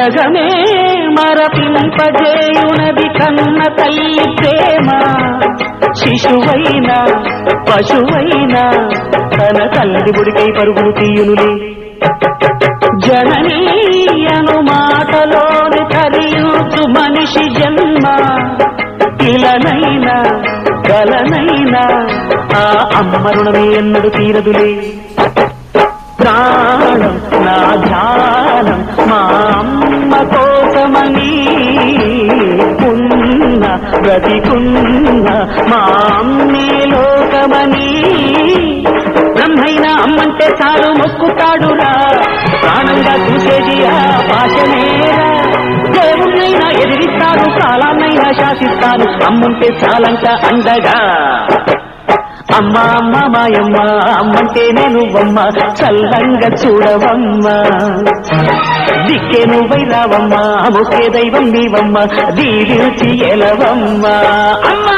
జగమే మరపింపజేయునది కన్న తల్లి ప్రేమ. శిశువైనా పశువైనా తన తల్లి బుడికై పరుగులు తీయునులే. జననీయను మాటలోని తరియుచు మనిషి జన్మ. ఇలనైనా కలనైనా ఆ అమ్మ రుణమే ఎన్నడు తీరదులే. ప్రాణం నా ధ్యానం మా బ్రతికున్న మా అమ్మే లోకమని. బ్రహ్మైన అమ్మంటే చాలు మొక్కుతాడురా. ప్రాణంగా చూసేది ఆ భాషనేరా దేవుణ్ణైనా ఎదిరిస్తాను కాలాన్నైనా శాసిస్తాను. అమ్మంటే చాలంట అండగా. అమ్మ అమ్మ మాయమ్మ అమ్మంటే నేను అమ్మ చల్లంగా చూడవమ్మ. దిక్కేను నువ్వై ముఖే దైవం నీవమ్మ దీవించి ఎలవమ్మ. అమ్మ